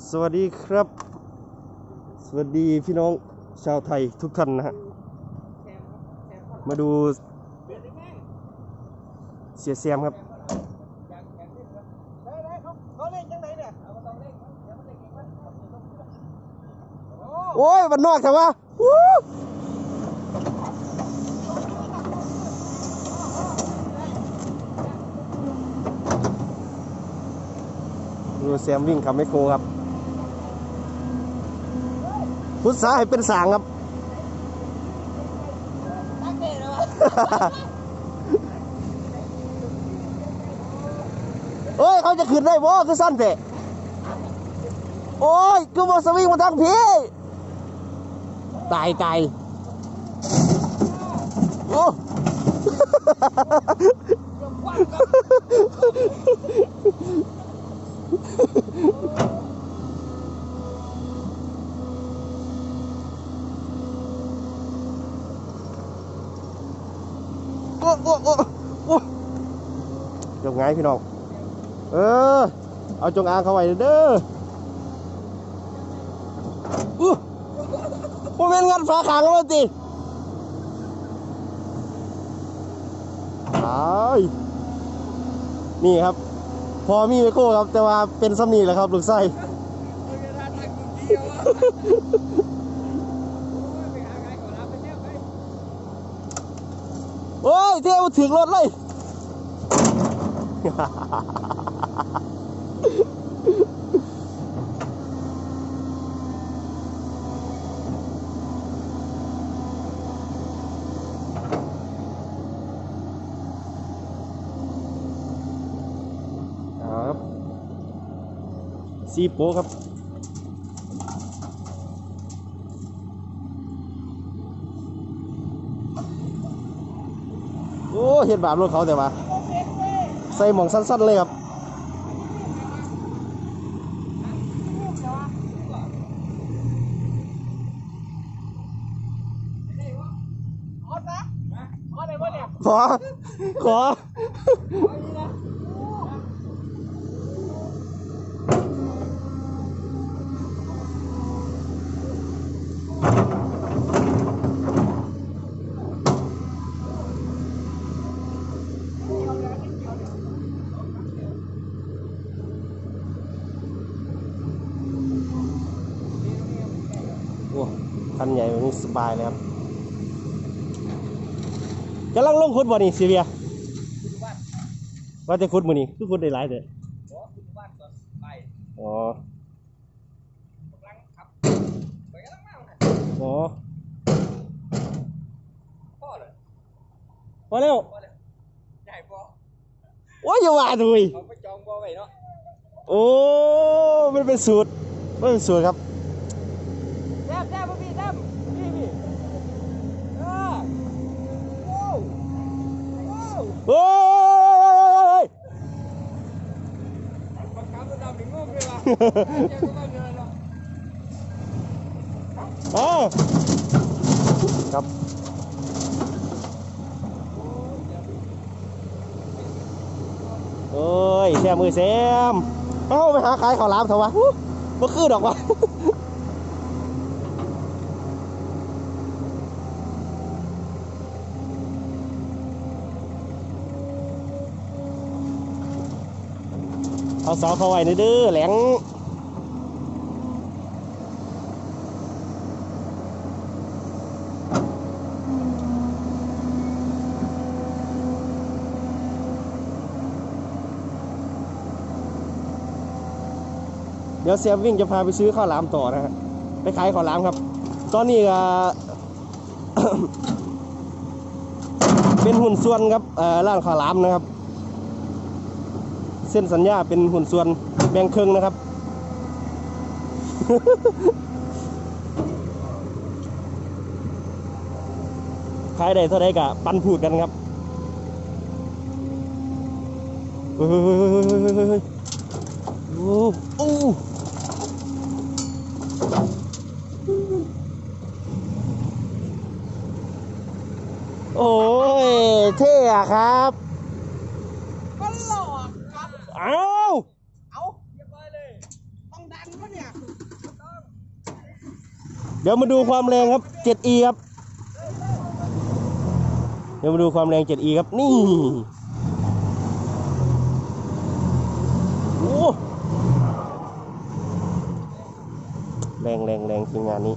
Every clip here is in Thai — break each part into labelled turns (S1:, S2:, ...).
S1: สวัสดีครับ สวัสดีพี่น้องชาวไทยทุกท่านนะฮะ มาดูเสียแซมครับ โอ้ยมันนอกแต่ว่าวู้ดูแซมวิ่งขับไมโครครับ พุทธาให้เป็นสางครับเอ้ย เขาจะขึ้นได้บ่คือสั้นเตะโอ้ยคือบ่สวิงมาทางพี่ ตายตายโอ้โอ้โอ้โอ้ยกไงพี่น้อง เออ เอาจงอางเข้าไว้เด้ออู้โมเมนงันฝาขางแล้วติตายนี่ครับ พอมีไมโครครับ แต่ว่าเป็นซ้ำนี่แหละครับลูกไส้โอ้ยเท่มาถึงรถเลย ซีโปครับโอ้เห็นบาปรถเขาแต่ว่าใส่หมองสั้นๆเลยครับขอขอ โอ้คันใหญ่แบบนี้สบายเลยครับกำลังลงคุดบ่นี่ซีเรียว่าจะคุดมือนี่คือคุดได้หลายเด้ออ๋ออ๋อพอแล้วโอ้ยอย่าว่าดุยโอ้มันเป็นสูตรมันเป็นสูตรครับ
S2: แซ่บแซ่บพี่แซ่บพี่พี่เออโอ้ โอ้
S1: ย
S2: ปกกาตัวดำถึงงงเลยวะเจ้าก็มาเดินเนาะ
S1: อ๋อครับโอ้ยแซมมือแซมเอ้าไปหาขายข้าวหลามเถอะวะอู้บ่คือดอกวะ เอาเสาเข้าไว้ในเด้อแหลงเดี๋ยวเสียวิ่งจะพาไปซื้อข้าวหลามต่อนะฮะไปขายข้าวหลามครับ ตอนนี้ก็เป็นหุ่นส่วนครับร้านข้าวหลามนะครับ เส้นสัญญาเป็นหุ่นส่วนแบ่งครึ่งนะครับ ขายได้เท่าไรกะปันพูดกันครับเฮ้ยเฮ้ยเฮ้ยเฮ้ยเฮ้ยเฮ้ยเฮ้ยโอ้โอ้โอ้ยเท่อะครับ
S2: มันหลอกครับ
S1: เอ้า
S2: เอาเรียบร้อยเลย ต้องดันปะเนี่ย
S1: เดี๋ยวมาดูความแรงครับ 7e ครับ เดี๋ยวมาดูความแรง 7e ครับ นี่ โอ้ แรงแรงแรงทีมงานนี้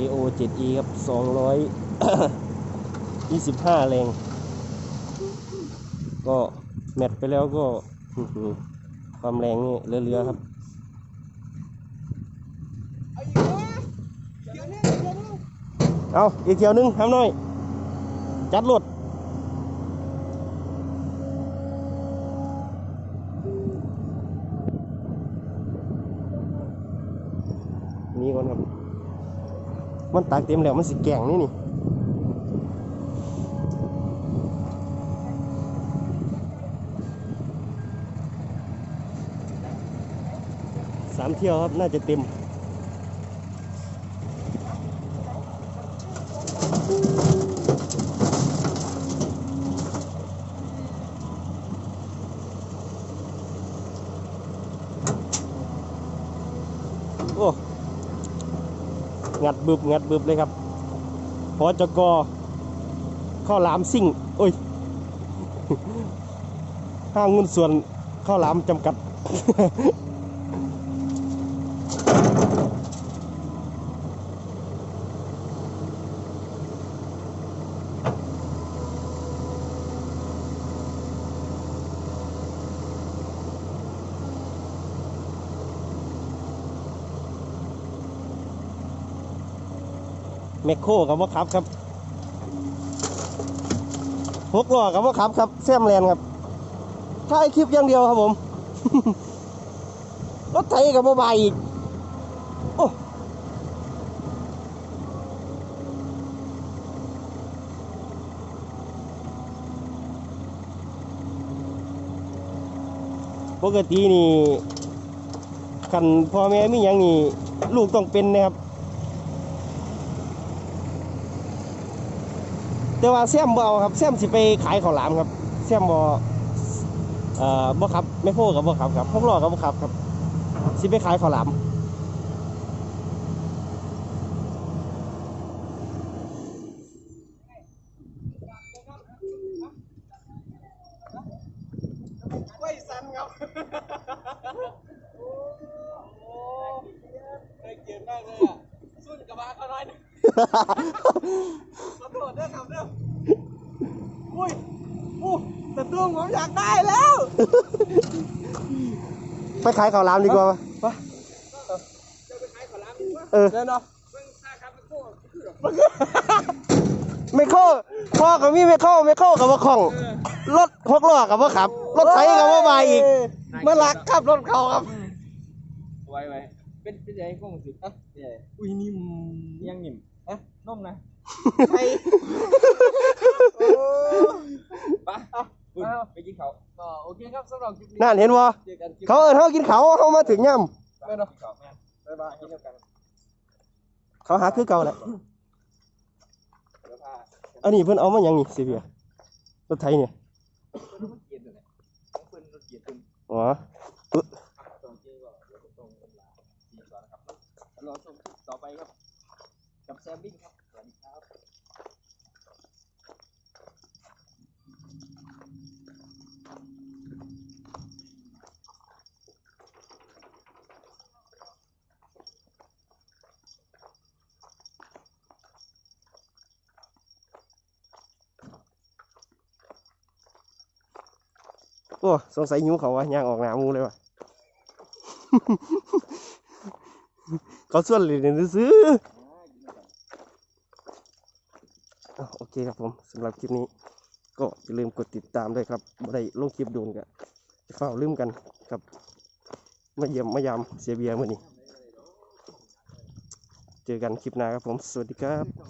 S1: AO 7E ครับ 225 แรง ก็แมตช์ไปแล้วก็ความแรงนี่เรือๆครับเอาอีกเที่ยวหนึงทำหน่อย จัดรถนี่ก่อนครับ มันตากเต็มแล้วมันสิแกงนี่นี่สามเที่ยวครับน่าจะเต็ม โอ้ งัดบึบงัดบึบเลยครับพอจกอข้าวหลามซิ่งโอ้ยห้างหุ้นส่วนข้าวหลามจำกัด แมคโครกับว่าขับครับหกล้อกับว่าขับครับแซมแลนด์ครับถ่ายคลิปอย่างเดียวครับผม รถไถกับว่าบายอีกโอ้ปกตินี่คันพ่อแม่มีอย่างนี่ลูกต้องเป็นนะครับ แต่ว่าแซมบ่เอาครับแซมสิไปขายข้าวหลามครับแซมบ่เอ่อบ่ครับไม่โพกับบ่ครับครับพกล้อกับบ่ครับครับสิไปขายข้าวหลาม
S2: ไว้สันครับโอ้ได้เกียรติมากเลยอะ สุนกระบะเขาน้อยหนึงขอโทษด้วยครับเด้ออุ้ยอู้แต่ตุ้งผมอยากได้แล้ว
S1: ไปขายข้าวหลามดีกว่าปะ
S2: จะไปขายขอร้านดีกว่า
S1: เออ
S2: เดี๋ยวเนาะเพิ่งค่าครับเป็นโคตรคือหรอ
S1: ไม่โคพ่อก็มีไม่โคไม่โคกับว่าของรถหกล้อกับว่าขับ รถไถกับว่าบายอีกมาลักขับรถเขาครับ
S2: ไว้ไว้เป็นเป็นยังไงพวกมึงสิอะอุ้ยนิ่มยังนิ่มอะนุ่มนะ ไปไปอะคุณไปกินเขาก็โอเคครับสำหรับคลิปนี้
S1: นั่นเห็นบ่
S2: เจอกันคลิป
S1: เขาเอินเขากินเขาเขามาถึงย่
S2: ไม่เนาะบ๊ายบายกินกันำ
S1: เขาหาคือเก่าแหละ
S2: เดี๋ยวพา
S1: อันนี้เพิ่นเอามาอย่างนี้สิเบียรถไถเนี่ย
S2: เพิ่นรถเกียร์ตัวเนี่ยของเพิ่นรถเกียร์ตัว
S1: อ๋อ
S2: ตรงที่ว่าเดี๋ยวตรงเวลาดีกว่านะครับแล้วรอชมคลิปต่อไปครับ กับแซมบิ้งครับ สวัสดีครับ
S1: โอ้สงสัยหิวเขาวะย่างออกหนามูเลยว่ะเขาส่วนเลยเนี่ยซื้ออะ โอเคครับผมสำหรับคลิปนี้ ก็อย่าลืมกดติดตามด้วยครับบ่ได้ลงคลิปโดนกันจะเฝ้าลืมกันครับมาเยี่ยมมายามเสียเบียร์มื่อนี้ เจอกันคลิปหน้าครับผม สวัสดีครับ